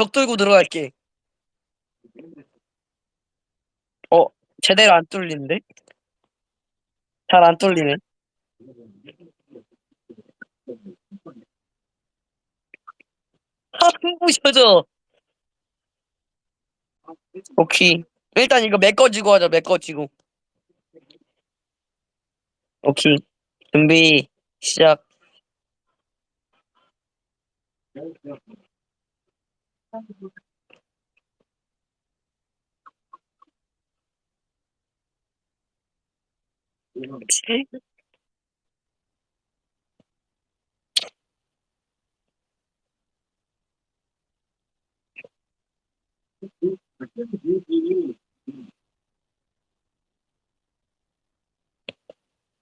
벽 뚫고 들어갈게. 어, 제대로 안 뚫리는데? 잘 안 뚫리네. 아, 부셔져. 오케이. 일단 이거 메꿔지고 하자, 메꿔지고. 오케이. 준비, 시작. 오케이.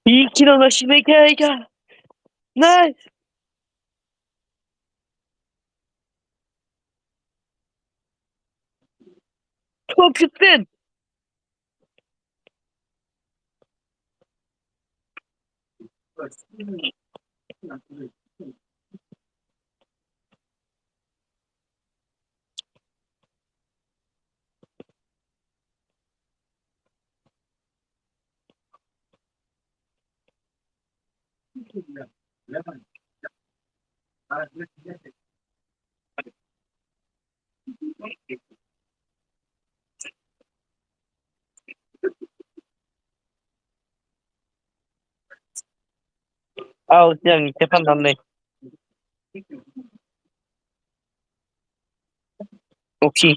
이 키로가 시 메이카이가 아우 그냥 개판 났네. 오케이.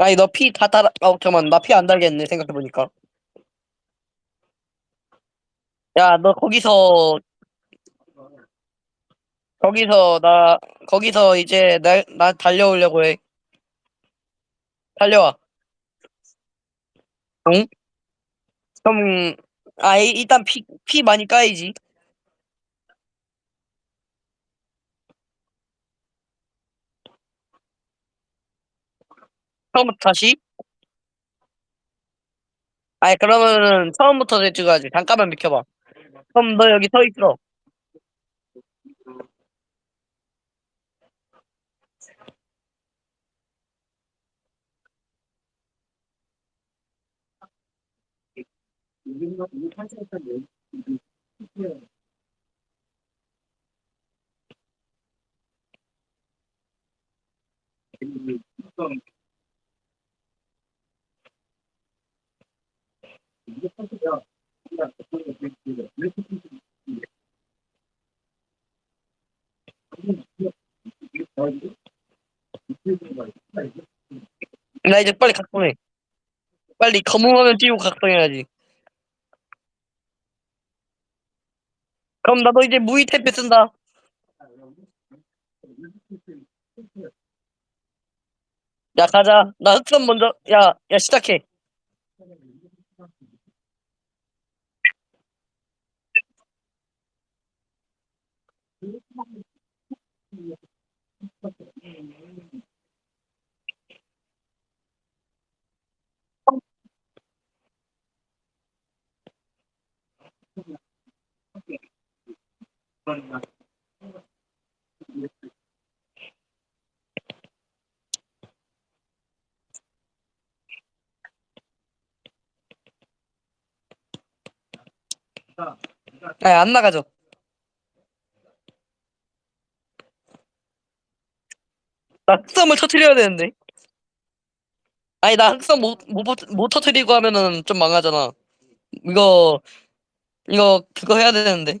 아니 너 피 다 따라 어 잠깐만. 나 피 안 달겠네 생각해보니까. 야 너 거기서 거기서 나 거기서 이제 나, 나 달려오려고 해. 달려와 응? 그럼 아 이- 일단 피, 피 많이 까이지. 처음부터 다시? 아니 그러면은 처음부터 찍어야지. 잠깐만 비켜봐. 그럼 너 여기 서 있어 나 이제 빨리 각성해. 빨리 검은 화면 띄우고 각성해야지 그럼 나도 이제 무이 탭에 쓴다. 야 가자. 나 흑선 먼저. 야 야 시작해 아 안 나가죠? 나 흑섬을 터트려야 되는데. 아니 나 흑섬 못, 못, 버- 못 터트리고 하면은 좀 망하잖아. 이거 이거 그거 해야 되는데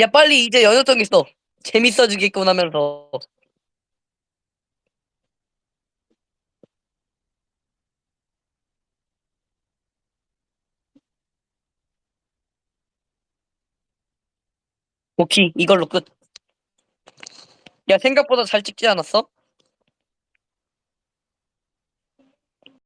야 빨리 이제 연역정기 써. 재밌어지겠군 하면서. 오케이 이걸로 끝. 야 생각보다 잘 찍지 않았어?